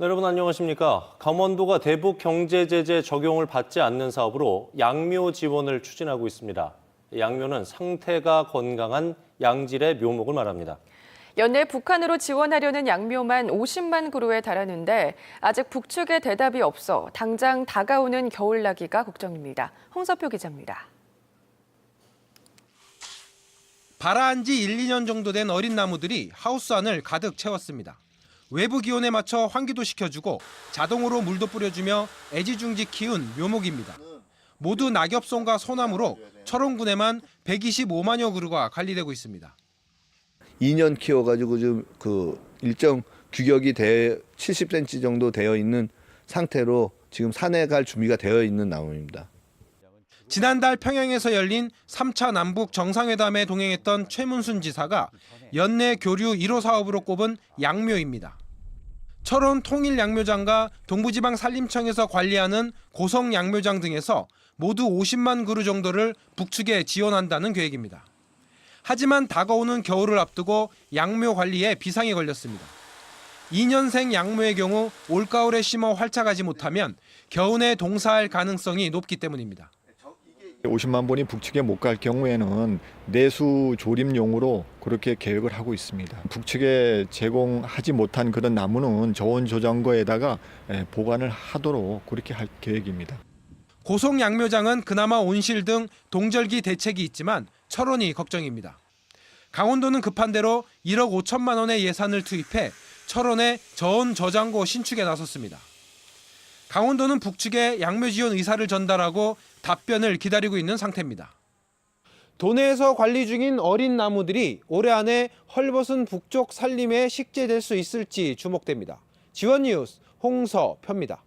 네, 여러분 안녕하십니까? 강원도가 대북 경제 제재 적용을 받지 않는 사업으로 양묘 지원을 추진하고 있습니다. 양묘는 상태가 건강한 양질의 묘목을 말합니다. 연내 북한으로 지원하려는 양묘만 50만 그루에 달하는데 아직 북측의 대답이 없어 당장 다가오는 겨울 나기가 걱정입니다. 홍서표 기자입니다. 발아한 지 1, 2년 정도 된 어린 나무들이 하우스 안을 가득 채웠습니다. 외부 기온에 맞춰 환기도 시켜주고 자동으로 물도 뿌려주며 애지중지 키운 묘목입니다. 모두 낙엽송과 소나무로 철원군에만 125만여 그루가 관리되고 있습니다. 2년 키워가지고 지금 그 일정 규격이 돼 70cm 정도 되어 있는 상태로 지금 산에 갈 준비가 되어 있는 나무입니다. 지난달 평양에서 열린 3차 남북 정상회담에 동행했던 최문순 지사가 연내 교류 1호 사업으로 꼽은 양묘입니다. 철원 통일양묘장과 동부지방 산림청에서 관리하는 고성양묘장 등에서 모두 50만 그루 정도를 북측에 지원한다는 계획입니다. 하지만 다가오는 겨울을 앞두고 양묘 관리에 비상이 걸렸습니다. 2년생 양묘의 경우 올가을에 심어 활착하지 못하면 겨우내 동사할 가능성이 높기 때문입니다. 50만 본이 북측에 못 갈 경우에는 내수 조림용으로 그렇게 계획을 하고 있습니다. 북측에 제공하지 못한 그런 나무는 저온 저장고에다가 예, 보관을 하도록 그렇게 할 계획입니다. 고성 양묘장은 그나마 온실 등 동절기 대책이 있지만 철원이 걱정입니다. 강원도는 급한 대로 1억 5천만 원의 예산을 투입해 철원의 저온 저장고 신축에 나섰습니다. 강원도는 북측에 양묘 지원 의사를 전달하고 답변을 기다리고 있는 상태입니다. 도내에서 관리 중인 어린 나무들이 올해 안에 헐벗은 북쪽 산림에 식재될 수 있을지 주목됩니다. 지원 뉴스 홍서표입니다.